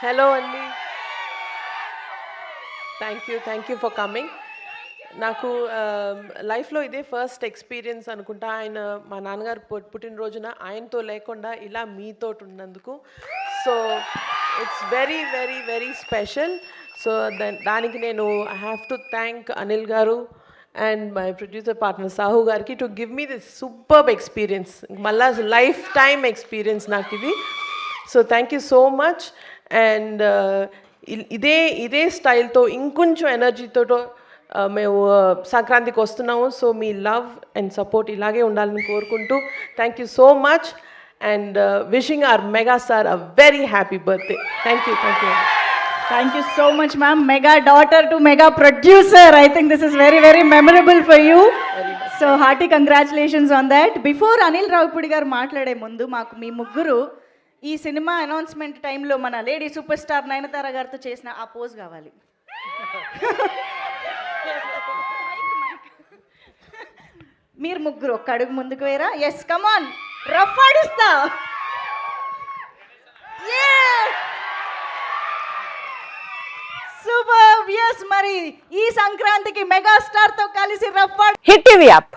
Hello అండి thank you thank you for coming నాకు um, లైఫ్లో ఇదే ఫస్ట్ ఎక్స్పీరియన్స్ అనుకుంటా. ఆయన మా నాన్నగారు పు- పుట్టినరోజున ఆయనతో లేకుండా ఇలా మీతో ఉన్నందుకు so it's very very very special so దానికి నేను I have to thank Anil garu and my producer partner Sahu గారికి to give me this superb experience మళ్ళా లైఫ్ టైమ్ ఎక్స్పీరియన్స్ నాకు ఇది. So thank you so much and uh, ఇదే ఇదే స్టైల్తో ఇంకొంచెం ఎనర్జీతో మేము uh, సంక్రాంతికి వస్తున్నాము సో మీ లవ్ అండ్ సపోర్ట్ ఇలాగే ఉండాలని కోరుకుంటూ thank you so much and wishing our mega star a very happy birthday thank you thank you Thank you so much, ma'am. Mega daughter to mega producer. I think this is very, very memorable for you. So hearty congratulations on that before Anil Ravipudi garu మాట్లాడే ముందు మాకు మీ ముగ్గురు ఈ cinema announcement టైంలో మన lady super star Nayanthara గారితో చేసిన ఆ పోజ్ కావాలి. మీరు ముగ్గురు ఒక్క అడుగు ముందుకు వేరా ఎస్ కమాన్ రఫ్ ఆడిస్తా. సూపర్ ఎస్ మరి ఈ సంక్రాంతికి మెగాస్టార్తో కలిసి రఫ్ హిట్ టీవీ యాప్